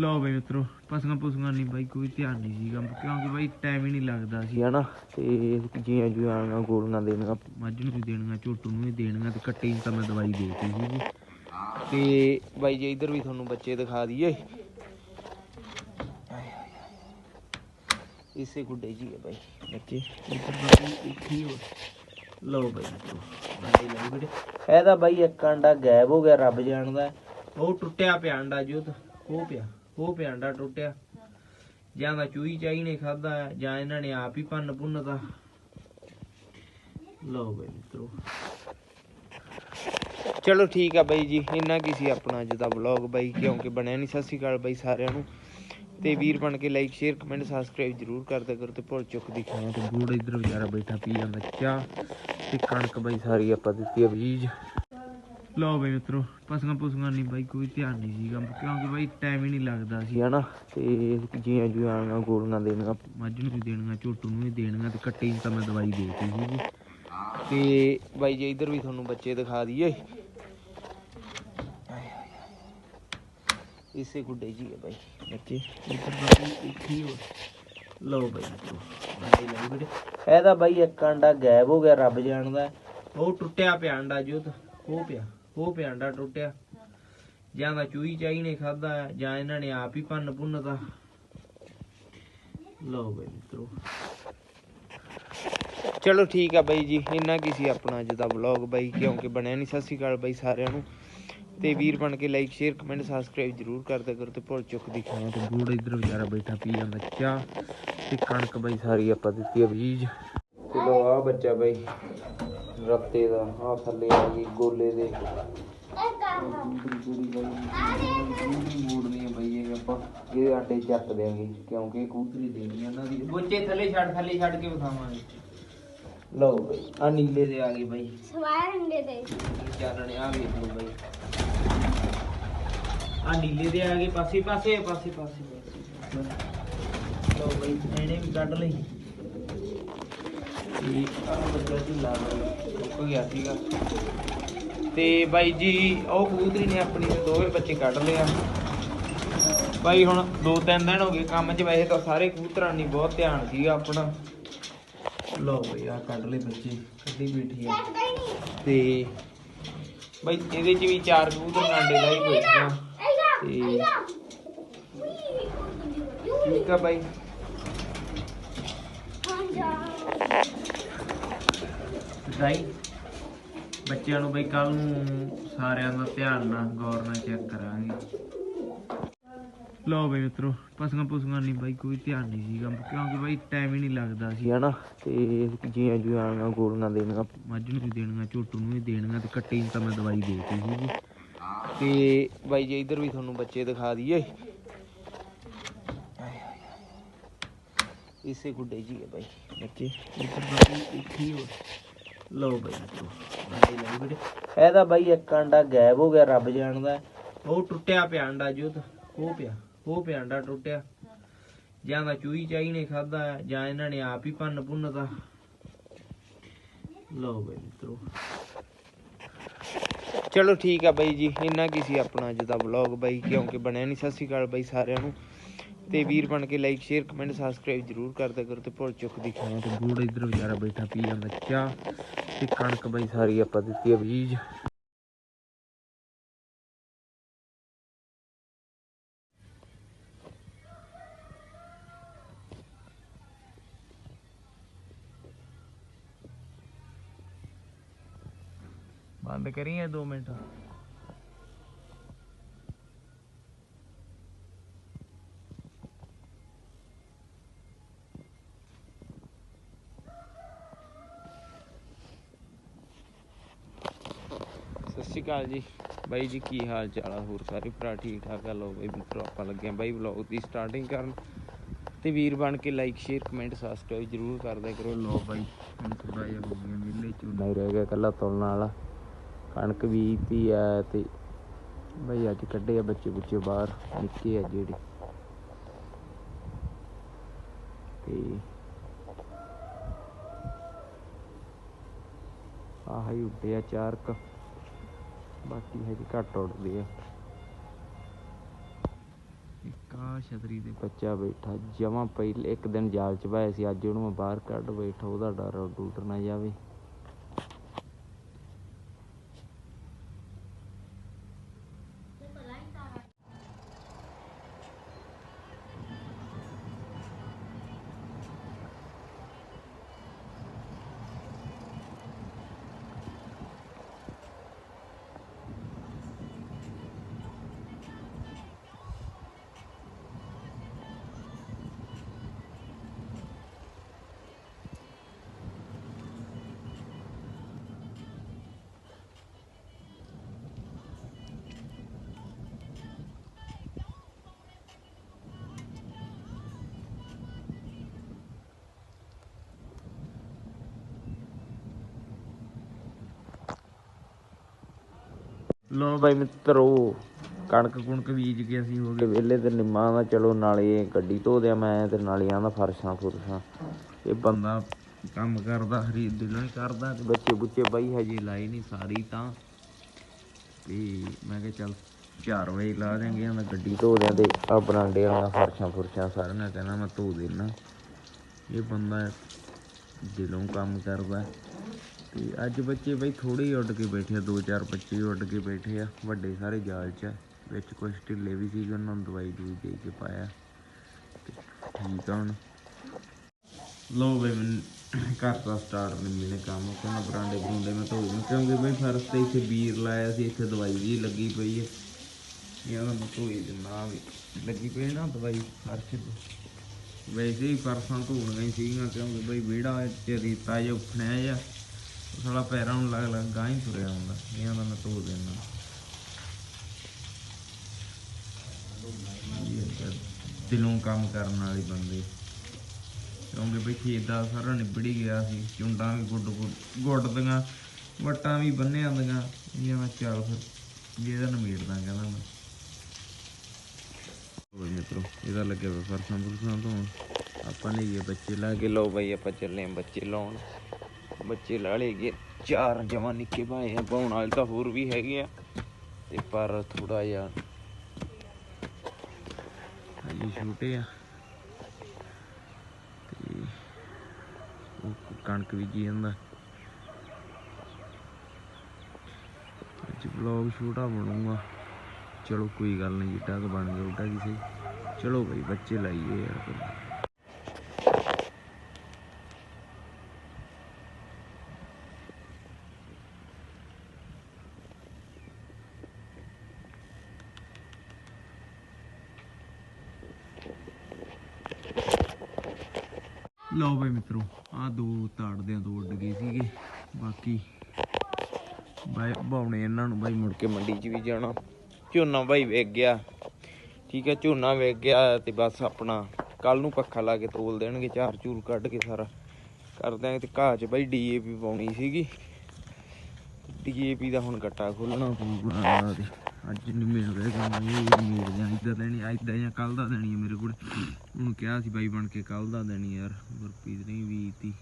ਲਓ ਬਈ ਮਿੱਤਰੋ ਪਸੰਗਾ ਪੁਸੰਗਾ ਨਹੀਂ ਬਾਈ ਕੋਈ ਧਿਆਨ ਨਹੀਂ ਸੀਗਾ ਕਿਉਂਕਿ ਬਾਈ ਟਾਈਮ ਹੀ ਨਹੀਂ ਲੱਗਦਾ ਸੀ। ਹਨਾ ਤੇ ਜੀਆਂ ਜੁਆਂਗਾ ਗੋਲੀਆਂ ਦੇਣੀਆਂ। ਮੱਝ ਨੂੰ ਵੀ ਦੇਣੀਆਂ ਝੋਟੂ ਨੂੰ ਵੀ ਦੇਣੀਆਂ ਤੇ ਕੱਟੇ ਤਾਂ ਮੈਂ ਦਵਾਈ ਦੇਤੀ ਸੀਗੀ। ਤੇ ਬਾਈ ਜੀ ਇੱਧਰ ਵੀ ਤੁਹਾਨੂੰ ਬੱਚੇ ਦਿਖਾ ਦਈਏ। ਇਸੇ ਗੁੱਡੇ ਜੀ ਹੈ ਬਾਈ ਬੱਚੇ। ਲਓ ਬਾਈ ਇਹਦਾ ਬਾਈ ਇੱਕ ਅੰਡਾ ਗਾਇਬ ਹੋ ਗਿਆ ਰੱਬ ਜਾਣਦਾ। ਉਹ ਟੁੱਟਿਆ ਪਿਆ ਅੰਡਾ ਜੋਤ ਉਹ ਪਿਆ। ਉਹ ਪਿਆ ਟੁੱਟਿਆ। ਜਾਂ ਤਾਂ ਚੂਈ ਚਾਈ ਨੇ ਖਾਦਾ ਜਾਂ ਇਹਨਾਂ ਨੇ ਆਪ ਹੀ ਭੰਨ ਭੁੰਨਦਾ ਲਓ ਬਾਈ ਮਿੱਤਰੋ। ਚਲੋ ਠੀਕ ਆ ਬਾਈ ਜੀ, ਇੰਨਾ ਕੀ ਸੀ ਆਪਣਾ ਅੱਜ ਦਾ ਵਲੌਗ ਬਾਈ, ਕਿਉਂਕਿ ਬਣਿਆ ਨਹੀਂ ਸਤਿ ਸ਼੍ਰੀ ਅਕਾਲ ਬਾਈ ਸਾਰਿਆਂ ਨੂੰ। ਤੇ ਵੀਰ ਬਣ ਕੇ ਲਾਈਕ ਸ਼ੇਅਰ ਕਮੈਂਟ ਸਬਸਕ੍ਰਾਈਬ ਜਰੂਰ ਕਰਦਿਆ ਕਰੋ ਤੇ ਭੁੱਲ ਚੁੱਕ ਦੀ ਖਾਣਾ ਤੇ ਬੂੜ ਇੱਧਰ ਵਿਚਾਰਾ ਬੈਠਾ, ਪੀ ਜਾਂਦਾ ਚਾਹ ਤੇ ਕਣਕ ਬਾਈ ਸਾਰੀ ਆਪਾਂ ਦਿੱਤੀ ਆ ਬੀਜ। ਲਓ ਬਾਈ ਮਿੱਤਰੋ ਪਸੰਗਾ ਪੁਸੰਗਾ ਨਹੀਂ ਬਾਈ ਕੋਈ ਧਿਆਨ ਨਹੀਂ ਸੀਗਾ ਕਿਉਂਕਿ ਬਾਈ ਟਾਈਮ ਹੀ ਨਹੀਂ ਲੱਗਦਾ ਸੀ। ਹਨਾ ਤੇ ਜੀਆਂ ਜੁਆਂਗਾ ਗੋਲੀਆਂ ਦੇਣੀਆਂ। ਮੱਝ ਨੂੰ ਵੀ ਦੇਣੀਆਂ ਝੋਟੂ ਨੂੰ ਵੀ ਦੇਣੀਆਂ ਤੇ ਕੱਟੇ ਤਾਂ ਮੈਂ ਦਵਾਈ ਦੇਤੀ ਸੀਗੀ। ਤੇ ਬਾਈ ਜੀ ਇੱਧਰ ਵੀ ਤੁਹਾਨੂੰ ਬੱਚੇ ਦਿਖਾ ਦਈਏ। ਇਸੇ ਗੁੱਡੇ ਜੀ ਹੈ ਬਾਈ ਬੱਚੇ। ਇੱਧਰ ਬਾਈ ਇੱਥੇ ਹੀ ਹੋ ਲਓ ਬਾਈ ਬਾਈ ਲਈ ਵੀਡੀਓ ਇਹਦਾ ਬਾਈ ਇੱਕ ਅੰਡਾ ਗਾਇਬ ਹੋ ਗਿਆ ਰੱਬ ਜਾਣਦਾ। ਉਹ ਟੁੱਟਿਆ ਪਿਆ ਅੰਡਾ ਜੋਤ ਉਹ ਪਿਆ। ਉਹ ਪਿਆ ਟੁੱਟਿਆ। ਜਾਂ ਤਾਂ ਚੂਈ ਚਾਈ ਨੇ ਖਾਦਾ ਜਾਂ ਇਹਨਾਂ ਨੇ ਆਪ ਹੀ ਭੰਨ ਭੁੰਨਦਾ ਲਓ ਬਾਈ ਮਿੱਤਰੋ। ਚਲੋ ਠੀਕ ਆ ਬਾਈ ਜੀ, ਇੰਨਾ ਕੀ ਸੀ ਆਪਣਾ ਅੱਜ ਦਾ ਵਲੌਗ ਬਾਈ, ਕਿਉਂਕਿ ਬਣਿਆ ਨਹੀਂ ਸਤਿ ਸ਼੍ਰੀ ਅਕਾਲ ਬਾਈ ਸਾਰਿਆਂ ਨੂੰ। ਤੇ ਵੀਰ ਬਣ ਕੇ ਲਾਈਕ ਸ਼ੇਅਰ ਕਮੈਂਟ ਸਬਸਕ੍ਰਾਈਬ ਜਰੂਰ ਕਰਦਿਆ ਕਰੋ ਤੇ ਭੁੱਲ ਚੁੱਕ ਦੀ ਖਾਣਾ ਤੇ ਬੂੜ ਇੱਧਰ ਵਿਚਾਰਾ ਬੈਠਾ ਪੀ ਜਾਂਦਾ ਚਾਹ ਤੇ ਕਣਕ ਬਾਈ ਸਾਰੀ ਆਪਾਂ ਦਿੱਤੀ ਆ ਬੀਜ। ਚਲੋ ਆ ਬੱਚਾ ਬਾਈ। ਰੱਤੇ ਦਾ ਆ ਥੱਲੇ ਆ ਗਈ ਗੋਲੇ ਦੇ। ਮੋੜਨੀ ਬਾਈ ਇਹ ਆਪਾਂ ਇਹ ਆਟੇ ਚੱਕ ਦੇਾਂਗੇ ਕਿਉਂਕਿ ਕੂਤਰੀ ਦੇਣੀ ਆ ਇਹਨਾਂ ਦੀ। ਬੱਚੇ ਥੱਲੇ ਛੱਡ ਥੱਲੇ ਛੱਡ ਕੇ ਵਿਖਾਵਾਂਗੇ। ਲਓ ਬਾਈ ਆ ਨੀਲੇ ਦੇ ਆ ਗਏ ਬਾਈ। ਸਵਾਰ ਅੰਡੇ ਦੇ ਚਾਨਣੇ ਆ ਵੇਖ ਲਓ ਬਾਈ। ਆ ਨੀਲੇ ਦੇ ਆ ਗਏ ਪਾਸੇ ਪਾਸੇ ਪਾਸੇ ਪਾਸੇ। ਲਓ ਬਾਈ ਇਹਨੇ ਵੀ ਕੱਢ ਲਈ। ਤੇ ਆ ਬੱਚਾ ਢਿੱਲਾ ਲਾ ਰੁਕ ਗਿਆ ਸੀਗਾ ਤੇ ਬਾਈ ਜੀ, ਉਹ ਕਬੂਤਰੀ ਨੇ ਆਪਣੀ ਦੋਵੇਂ ਬੱਚੇ ਕੱਢ ਲਿਆ ਬਾਈ ਹੁਣ ਦੋ ਤਿੰਨ ਦਿਨ ਹੋ ਗਏ ਕੰਮ 'ਚ, ਵੈਸੇ ਤਾਂ ਸਾਰੇ ਕਬੂਤਰਾਂ ਨਹੀਂ ਬਹੁਤ ਧਿਆਨ ਸੀਗਾ ਆਪਣਾ। ਲਓ ਬਾਈ ਆ ਕੱਢ ਲਏ ਬੱਚੇ, ਕੱਢੀ ਬੈਠੀ ਆ। ਤੇ ਬਾਈ, ਇਹਦੇ ਚ ਵੀ ਚਾਰ ਕਬੂਤਰ ਆਂਡੇ ਦਾ ਹੀ ਹੋਈਆਂ ਤੇ ਠੀਕ ਆ ਬਾਈ। ਦਾਈ ਬੱਚਿਆਂ ਨੂੰ ਬਈ ਕੱਲ ਨੂੰ ਸਾਰਿਆਂ ਦਾ ਧਿਆਨ ਨਾਲ ਗੌਰ ਨਾਲ ਚੈੱਕ ਕਰਾਂਗੇ। ਲਓ ਬਈ ਮਿੱਤਰੋ ਪਸੰਗਾ ਪੁਸੰਗਾ ਨਹੀਂ ਬਾਈ ਕੋਈ ਧਿਆਨ ਨਹੀਂ ਸੀਗਾ ਕਿਉਂਕਿ ਬਾਈ ਟਾਈਮ ਹੀ ਨਹੀਂ ਲੱਗਦਾ ਸੀ। ਹਨਾ ਤੇ ਜੀਆਂ ਜੁਆਂਗਾ ਗੋਲੀਆਂ ਦੇਣੀਆਂ। ਮੱਝ ਨੂੰ ਵੀ ਦੇਣੀਆਂ ਝੋਟੂ ਨੂੰ ਵੀ ਦੇਣੀਆਂ ਤੇ ਕੱਟੇ ਨੂੰ ਤਾਂ ਮੈਂ ਦਵਾਈ ਦੇਤੀ ਸੀਗੀ। ਤੇ ਬਾਈ ਜੀ ਇੱਧਰ ਵੀ ਤੁਹਾਨੂੰ ਬੱਚੇ ਦਿਖਾ ਦਈਏ। ਇਸੇ ਗੁੱਡੇ ਜੀ ਹੈ ਬਾਈ ਬੱਚੇ। ਇੱਧਰ ਬਾਈ ਇੱਥੇ ਹੀ ਹੋ ਲਓ ਬਾਈ ਮਿੱਤਰੋ ਬਾਈ ਲਈ ਵੀਡੀਓ। ਇਹਦਾ ਬਾਈ ਇੱਕ ਅੰਡਾ ਗਾਇਬ ਹੋ ਗਿਆ, ਰੱਬ ਜਾਣਦਾ। ਉਹ ਟੁੱਟਿਆ ਪਿਆ ਅੰਡਾ ਜੋਤ, ਉਹ ਪਿਆ ਉਹ ਪਿਆ ਅੰਡਾ ਟੁੱਟਿਆ। ਜਾਂ ਤਾਂ ਚੂਈ ਚਾਈ ਨੇ ਖਾਦਾ ਜਾਂ ਇਹਨਾਂ ਨੇ ਆਪ ਹੀ ਭੰਨ ਭੁੰਨਦਾ ਲਓ ਬਾਈ ਮਿੱਤਰੋ। ਚਲੋ ਠੀਕ ਆ ਬਾਈ ਜੀ, ਇੰਨਾ ਕੀ ਸੀ ਆਪਣਾ ਅੱਜ ਦਾ ਵਲੌਗ ਬਾਈ, ਕਿਉਂਕਿ ਬਣਿਆ ਨਹੀਂ ਸਤਿ ਸ਼੍ਰੀ ਅਕਾਲ ਬਾਈ ਸਾਰਿਆਂ ਨੂੰ। ਤੇ ਵੀਰ ਬਣ ਕੇ ਲਾਈਕ ਸ਼ੇਅਰ ਕਮੈਂਟ ਸਬਸਕ੍ਰਾਈਬ ਜਰੂਰ ਕਰਦਿਆ ਕਰੋ ਤੇ ਭੁੱਲ ਚੁੱਕ ਦੀ ਖਾਣਾ ਤੇ ਬੂੜ ਇੱਧਰ ਵਿਚਾਰਾ ਬੈਠਾ ਪੀ ਜਾਂਦਾ ਚਾਹ ਤੇ ਕਣਕ ਬਾਈ ਸਾਰੀ ਆਪਾਂ ਦਿੱਤੀ ਆ ਬੀਜ। ਬੰਦ ਕਰੀਏ 2 ਮਿੰਟ? ਸ਼੍ਰੀ ਅਕਾਲ ਜੀ। ਬਾਈ ਜੀ, ਕੀ ਹਾਲ ਚਾਲ ਆ ਹੋਰ ਸਾਰੇ ਭਰਾ? ਠੀਕ ਠਾਕ ਆ ਲੋ ਬਾਈ ਮਿੱਤਰੋ, ਆਪਾਂ ਲੱਗੇ ਆ ਬਾਈ ਵਲੌਗ ਦੀ ਸਟਾਰਟਿੰਗ ਕਰਨ। ਤੇ ਵੀਰ ਬਣ ਕੇ ਲਾਈਕ ਸ਼ੇਅਰ ਕਮੈਂਟ ਸਬਸਕ੍ਰਾਈਬ ਜਰੂਰ ਕਰਦਿਆ ਕਰੋ। ਲੋ ਬਾਈ ਹੁਣ ਥੋੜਾ ਜਿਹਾ ਹੋ ਗਿਆ ਮਿਲੇ ਝੂਨਾ ਹੀ ਰਹਿ ਗਿਆ ਕੱਲਾ ਤੁਲਣ ਵਾਲਾ। ਕਣਕ ਬੀਜਤੀ ਆ ਤੇ ਬਾਈ ਅੱਜ ਕੱਢੇ ਆ ਬੱਚੇ ਬੁੱਚੇ ਬਾਹਰ, ਨਿੱਕੇ ਆ ਜਿਹੜੇ। ਤੇ ਆਹ ਹੀ ਉੱਡੇ ਆ ਚਾਰ ਬਾਕੀ ਹਜੇ ਘੱਟ ਉੱਡਦੇ ਆ। ਇੱਕ ਆ ਛਤਰੀ ਦੇ ਬੱਚਾ ਬੈਠਾ। ਜਮਾਂ ਪਹਿਲੇ ਇੱਕ ਦਿਨ ਜਾਲ ਚ ਪਾਇਆ ਸੀ ਅੱਜ ਉਹਨੂੰ ਮੈਂ ਬਾਹਰ ਕੱਢ ਬੈਠਾ ਉਹਦਾ ਡਰ ਟੁੱਟ ਨਾ ਜਾਵੇ। ਲੋ ਬਾਈ ਮਿੱਤਰੋ, ਕਣਕ ਕੁਣਕ ਬੀਜ ਕੇ ਅਸੀਂ ਹੋ ਗਏ ਵਿਹਲੇ ਤੇ ਨਿੰਮਾਂ ਦਾ ਚਲੋ ਨਾਲੇ ਗੱਡੀ ਧੋ ਦਿਆਂ ਮੈਂ ਤੇ ਨਾਲੇ ਆਂਦਾ ਫਰਸ਼ਾਂ ਫੁਰਸ਼ਾਂ। ਇਹ ਬੰਦਾ ਕੰਮ ਕਰਦਾ ਹਰੀਦ ਦਿਲੋਂ ਹੀ ਕਰਦਾ ਤੇ ਬੱਚੇ ਬੁੱਚੇ ਬਾਈ ਹਜੇ ਲਾਏ ਨਹੀਂ ਸਾਰੀ ਤਾਂ। ਤੇ ਮੈਂ ਕਿਹਾ ਚੱਲ 4 ਵਜੇ ਲਾ ਦੇਂਗੇ ਮੈਂ ਗੱਡੀ ਧੋ ਦਿਆਂ ਤੇ ਆ ਬਰਾਂਡੇ ਵਾਲਾ ਫਰਸ਼ਾਂ ਫੁਰਸ਼ਾਂ ਸਾਰੀਆਂ ਕਹਿੰਦਾ ਮੈਂ ਧੋ ਦੇਣਾ ਇਹ ਬੰਦਾ ਦਿਲੋਂ ਕੰਮ ਕਰਦਾ। ਤੇ ਅੱਜ ਬੱਚੇ ਬਈ ਥੋੜੇ ਹੀ ਉੱਡ ਕੇ ਬੈਠੇ ਆ, ਦੋ ਚਾਰ ਬੱਚੇ ਹੀ ਉੱਡ ਕੇ ਬੈਠੇ ਆ, ਵੱਡੇ ਸਾਰੇ ਜਾਲ 'ਚ ਆ, ਵਿੱਚ ਕੁਝ ਢਿੱਲੇ ਵੀ ਸੀਗੇ, ਉਹਨਾਂ ਨੂੰ ਦਵਾਈ ਦੂਈ ਦੇ ਕੇ ਪਾਇਆ ਤੇ ਠੀਕ ਆ ਹੁਣ। ਲੋ ਬਈ ਮੈਂ ਕਰਤਾ ਸਟਾਰਟ ਨਿੰਮੀ ਨੇ ਕੰਮ, ਕਹਿੰਦਾ ਬਰਾਂਡੇ ਬਰੂੰਡੇ ਮੈਂ ਧੋ ਦੂੰ ਕਿਉਂਕਿ ਬਈ ਫਰਸ਼ ਤੇ ਇੱਥੇ ਬੀਰ ਲਾਇਆ ਸੀ, ਇੱਥੇ ਦਵਾਈ ਜੀ ਲੱਗੀ ਪਈ ਹੈ ਇਹਨਾਂ ਨੂੰ ਧੋਈ ਦਿੰਦਾ ਵੀ ਲੱਗੀ ਪਈ ਨਾ ਦਵਾਈ ਫਰਸ਼ ਤੇ। ਵੈਸੇ ਹੀ ਪਰਸਾਂ ਧੋਣੀਆਂ ਹੀ ਸੀਗੀਆਂ, ਕਿਉਂਕਿ ਬਈ ਵਿਹੜਾ ਚ ਰੀਤਾ ਜਿਹਾ ਉੱਠਣਿਆ ਜਿਹਾ। ਸਾਲਾ ਪੈਰਾਂ ਨੂੰ ਲੱਗ ਲੱਗ ਗਾਂ ਹੀ ਤੁਰਿਆ ਹੁੰਦਾ ਇਹਨਾਂ ਦਾ ਮੈਂ ਧੋ ਦੇਣਾ ਦਿਲੋਂ ਕੰਮ ਕਰਨ ਵਾਲੇ ਬੰਦੇ। ਕਿਉਂਕਿ ਬਈ ਖੇਤ ਸਾਰਾ ਨਿਬੜ ਗਿਆ ਸੀ, ਚੁੰਡਾਂ ਵੀ ਗੁੱਡ ਗੁੱਡ ਗੁੱਡਦੀਆਂ ਵਟਾਂ ਵੀ ਬੰਨਿਆ ਦੀਆਂ। ਇਹ ਮੈਂ ਚੱਲ ਫਿਰ ਇਹਦਾ ਨਮੇੜਦਾ ਕਹਿੰਦਾ ਮੈਂ। ਬਈ ਮਿੱਤਰੋ, ਇਹਦਾ ਲੱਗਿਆ ਵਾ ਫਰਸਾਂ ਫੁਰਸਾਂ ਤੋਂ ਆਪਾਂ ਨੇ ਇਹ ਬੱਚੇ ਲਾ ਕੇ ਲਓ ਬਈ, ਆਪਾਂ ਚੱਲੇ ਬੱਚੇ ਲਾਉਣ। ਬੱਚੇ ਲਾ ਲਏਗੇ ਚਾਰ ਜਵਾਂ ਨਿੱਕੇ ਭਾਏ ਆ, ਪਾਉਣ ਵਾਲੇ ਤਾਂ ਹੋਰ ਵੀ ਹੈਗੇ ਆ। ਤੇ ਪਰ ਥੋੜਾ ਜਿਹਾ ਹਜੇ ਛੋਟੇ ਆ। ਕਣਕ ਵੀ ਜਾਂਦਾ। ਅੱਜ ਵਲੌਗ ਛੋਟਾ ਬਣੂਗਾ। ਚਲੋ ਕੋਈ ਗੱਲ ਨਹੀਂ, ਜਿੱਡਾ ਕੁ ਬਣ ਗਿਆ, ਉੱਡਾ ਕੀ ਸਹੀ ਚਲੋ ਬਈ, ਬੱਚੇ ਲਾਈਏ ਯਾਰ। ਲਓ ਬਈ ਮਿੱਤਰੋ ਆ ਦੋ ਤਾੜਦਿਆਂ ਦੋ ਉੱਡ ਗਏ ਸੀਗੇ, ਬਾਕੀ ਬਾਈ ਬਾਉਣੇ ਇਹਨਾਂ ਨੂੰ, ਬਾਈ ਮੁੜ ਕੇ ਮੰਡੀ 'ਚ ਵੀ ਜਾਣਾ। ਝੋਨਾ ਬਾਈ ਵੇਚ ਗਿਆ, ਠੀਕ ਹੈ, ਝੋਨਾ ਵੇਚ ਗਿਆ ਤੇ ਬਸ ਆਪਣਾ ਕੱਲ ਨੂੰ ਪੱਖਾ ਲਾ ਕੇ ਤੋਲ ਦੇਣਗੇ, ਚਾਰ ਚੂਰ ਕੱਢ ਕੇ ਸਾਰਾ। ਕਰ ਦਿਆਂਗੇ ਤੇ ਘਾਹ 'ਚ ਬਾਈ ਡੀਏਪੀ ਪਾਉਣੀ ਸੀਗੀ। ਡੀਏਪੀ ਦਾ ਹੁਣ ਗੱਟਾ ਖੋਲਣਾ ਪਊਗਾ ਤੇ ਅੱਜ ਨਹੀਂ ਮਿਲ ਰਿਹਾ ਕੰਮ ਇਹ ਮਿਲ ਜਾਂ ਇਦਾਂ ਦੇਣੀ ਇਦਾਂ ਜਾਂ ਕੱਲ ਦਾ ਦੇਣੀ ਮੇਰੇ ਕੋਲ। ਉਹਨੂੰ ਕਿਹਾ ਸੀ ਬਾਈ ਬਣ ਕੇ ਕੱਲ ਦਾ ਦੇਣੀ ਯਾਰ, ਗੁਰਪ੍ਰੀਤ ਨੇ ਵੀ ਤੀ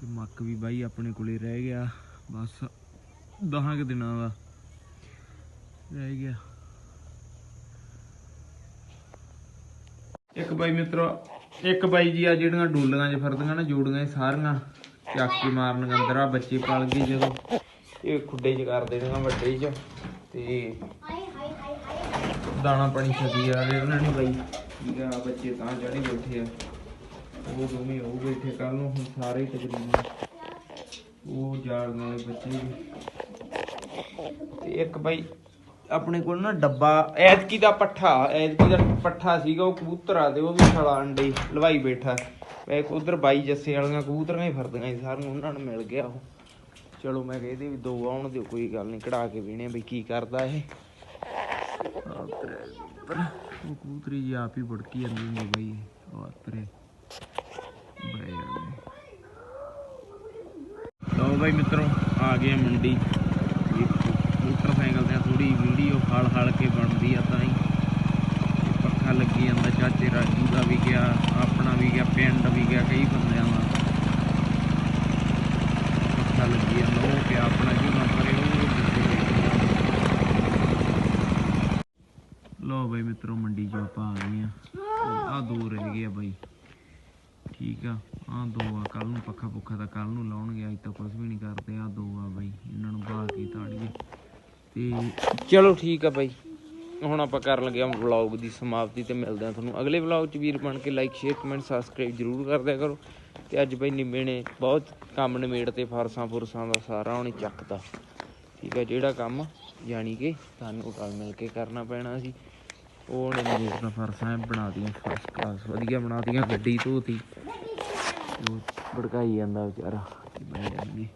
ਤੇ ਮੱਕ ਵੀ ਬਾਈ ਆਪਣੇ ਕੋਲੇ ਰਹਿ ਗਿਆ, ਬਸ ਦਹਾਂ ਕੁ ਦਿਨਾਂ ਦਾ ਰਹਿ ਗਿਆ। ਇੱਕ ਬਾਈ ਮਿੱਤਰੋ, ਇੱਕ ਬਾਈ ਜੀ ਆ ਜਿਹੜੀਆਂ ਡੋਲੀਆਂ 'ਚ ਫਰਦੀਆਂ ਨਾ, ਜੋੜੀਆਂ ਸਾਰੀਆਂ। ਚਾਕੀ ਮਾਰਨ ਅੰਦਰ ਆ, ਬੱਚੇ ਪਲ ਗਏ ਜਦੋਂ। ਇਹ ਖੁੱਡੇ 'ਚ ਕਰ ਦੇਣੀਆਂ ਵੱਡੇ 'ਚ, ਤੇ ਦਾਣਾ ਪਾਣੀ ਛੱਡੀ ਆ ਰਹੇ ਉਹਨਾਂ ਨੇ ਬਾਈ। ਠੀਕ ਆ ਬੱਚੇ ਤਾਂ ਚੜੇ ਬੈਠੇ ਆ। ਉਹ ਦੋਵੇਂ ਉਹ ਬੈਠੇ ਕੱਲ ਨੂੰ ਹੁਣ ਸਾਰੇ ਤਕਰੀਬਨ ਉਹ ਜਾਣ ਵਾਲੇ ਬੱਚੇ ਵੀ। ਤੇ ਇੱਕ ਬਾਈ, ਆਪਣੇ ਕੋਲ ਨਾ ਡੱਬਾ, ਐਤਕੀ ਦਾ ਪੱਠਾ, ਐਤਕੀ ਦਾ ਪੱਠਾ ਸੀਗਾ, ਉਹ ਕਬੂਤਰ ਆ ਤੇ ਉਹ ਵੀ ਸਾਲਾ ਅੰਡੇ ਲਵਾਈ ਬੈਠਾ। ਇੱਕ ਉਧਰ ਬਾਈ ਜੱਸੇ ਵਾਲੀਆਂ ਕਬੂਤਰਾਂ ਹੀ ਫਿਰਦੀਆਂ ਸੀ, ਸਾਰੀਆਂ ਉਹਨਾਂ ਨੂੰ ਮਿਲ ਗਿਆ ਉਹ। ਚਲੋ ਮੈਂ ਕਿਹਾ ਇਹਦੇ ਵੀ ਦੋ ਆਉਣ ਦਿਓ, ਕੋਈ ਗੱਲ ਨਹੀਂ, ਕਢਾ ਕੇ ਵੇਣੇ ਬਈ ਕੀ ਕਰਦਾ ਇਹ। ਆਹ ਉਹ ਕਬੂਤਰੀ ਜੀ ਆਪ ਹੀ ਭੜਕੀ ਜਾਂਦੀ ਹੁੰਦੀ ਬਈ, ਉਹ ਤੇਰੇ ਬੜੇ ਲਓ ਬਾਈ ਮਿੱਤਰੋ, ਆ ਗਏ ਮੰਡੀ। ਮੋਟਰਸਾਈਕਲ ਤੇ ਥੋੜੀ ਵੀਡੀਓ ਹਲ ਹਲ ਕੇ ਬਣਦੀ ਆ ਤਾਂ ਹੀ ਲੱਗੀ ਜਾਂਦਾ, ਚਾਚੇ ਰਾਜੂ ਦਾ ਵੀ ਗਿਆ, ਆਪਣਾ ਵੀ ਗਿਆ, ਪਿੰਡ ਵੀ ਗਿਆ, ਕਈ ਬੰਦਿਆਂ ਦਾ। ਪੱਖਾ ਲੱਗੀ ਜਾਂਦਾ, ਉਹ ਪਿਆ ਆਪਣਾ ਝੋਨਾ ਪਰੇ ਉਹ ਲੋ ਬਈ ਮਿੱਤਰੋ, ਮੰਡੀ 'ਚੋਂ ਆਪਾਂ ਆ ਗਏ ਆ ਆ ਦੋ ਰਹਿ ਗਏ ਆ ਬਾਈ। ਠੀਕ ਆ ਆ ਦੋ ਆ ਕੱਲ ਨੂੰ ਪੱਖਾ ਪੁੱਖਾ ਤਾਂ ਕੱਲ ਨੂੰ ਲਾਉਣਗੇ, ਅੱਜ ਤਾਂ ਕੁਝ ਵੀ ਨਹੀਂ ਕਰਦੇ ਆ ਦੋ ਆ ਬਾਈ, ਇਹਨਾਂ ਨੂੰ ਬਾਹ ਕੇ ਤਾੜੀਏ। ਤੇ ਚਲੋ ਠੀਕ ਆ ਬਾਈ। ਹੁਣ ਆਪਾਂ ਕਰਨ ਲੱਗੇ ਆ ਵਲੌਗ ਦੀ ਸਮਾਪਤੀ ਤੇ ਮਿਲਦੇ ਆ ਤੁਹਾਨੂੰ ਅਗਲੇ ਵਲੌਗ 'ਚ। ਵੀਰ ਬਣ ਕੇ ਲਾਈਕ ਸ਼ੇਅਰ ਕਮੈਂਟ ਸਬਸਕ੍ਰਾਈਬ ਜਰੂਰ ਕਰ ਦਿਆ ਕਰੋ। ਤੇ ਅੱਜ ਬਈ ਨਿੰਮੇ ਨੇ ਬਹੁਤ ਕੰਮ ਨਿਮੇੜ ਤੇ ਫਰਸਾਂ ਫੁਰਸਾਂ ਦਾ ਸਾਰਾ ਉਹਨੇ ਚੱਕਤਾ। ਠੀਕ ਆ, ਜਿਹੜਾ ਕੰਮ ਜਾਣੀ ਕਿ ਤੁਹਾਨੂੰ ਰਲ ਮਿਲ ਕੇ ਕਰਨਾ ਪੈਣਾ ਸੀ ਉਹ ਉਹਨੇ ਨਿਮੇੜ ਫਰਸਾਂ ਬਣਾਤੀਆਂ ਫਸਟ ਕਲਾਸ ਵਧੀਆ ਬਣਾਤੀਆਂ ਗੱਡੀ ਧੋਤੀ। ਉਹ ਭੜਕਾਈ ਜਾਂਦਾ ਵਿਚਾਰਾ, ਕੀ ਬਣ ਜਾਂਦੀ